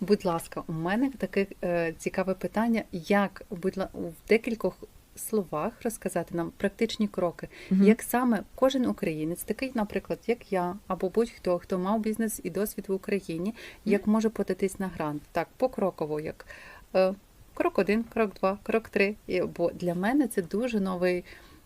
Будь ласка, у мене таке е, цікаве питання, як будь ла- в декількох словах розказати нам практичні кроки, Мгм. як саме кожен українець, такий, наприклад, як я, або будь-хто, хто мав бізнес і досвід в Україні, як може податись на грант? Так, покроково, як е, крок один, крок два, крок три. І- Бо для мене це дуже новий.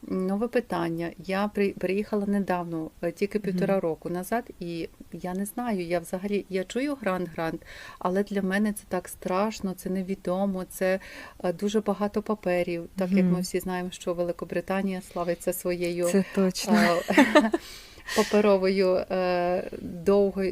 Нове питання. Я при, приїхала недавно, е, тільки півтора року назад, і я не знаю. Я взагалі я чую грант грант, але для мене це так страшно, це невідомо, це е, дуже багато паперів. Так як ми всі знаємо, що Великобританія славиться своєю Це точно. паперовою е,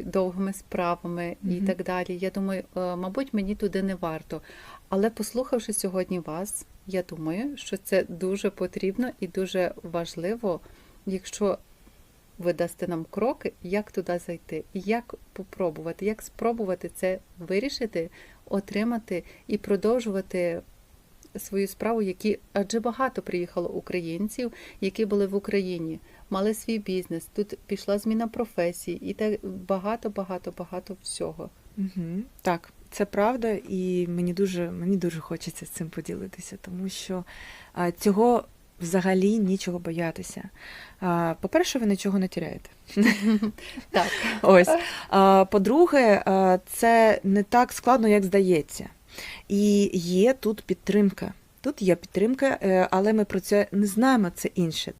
довгими справами і так далі. Я думаю, е, мабуть, мені туди не варто. Але послухавши сьогодні вас, я думаю, що це дуже потрібно і дуже важливо, якщо ви дасте нам кроки, як туди зайти, як попробувати, як спробувати це вирішити, отримати і продовжувати свою справу, які адже багато приїхало українців, які були в Україні, мали свій бізнес. Тут пішла зміна професії, і так багато, багато, багато всього. Угу. Так, це правда, і мені дуже, мені дуже хочеться з цим поділитися, тому що а, цього взагалі нічого боятися. По-перше, ви нічого не тіряєте. Так, Ось. А, по-друге, це не так складно, як здається. І є тут підтримка. Тут є підтримка, е, але ми про це не знаємо, це інше.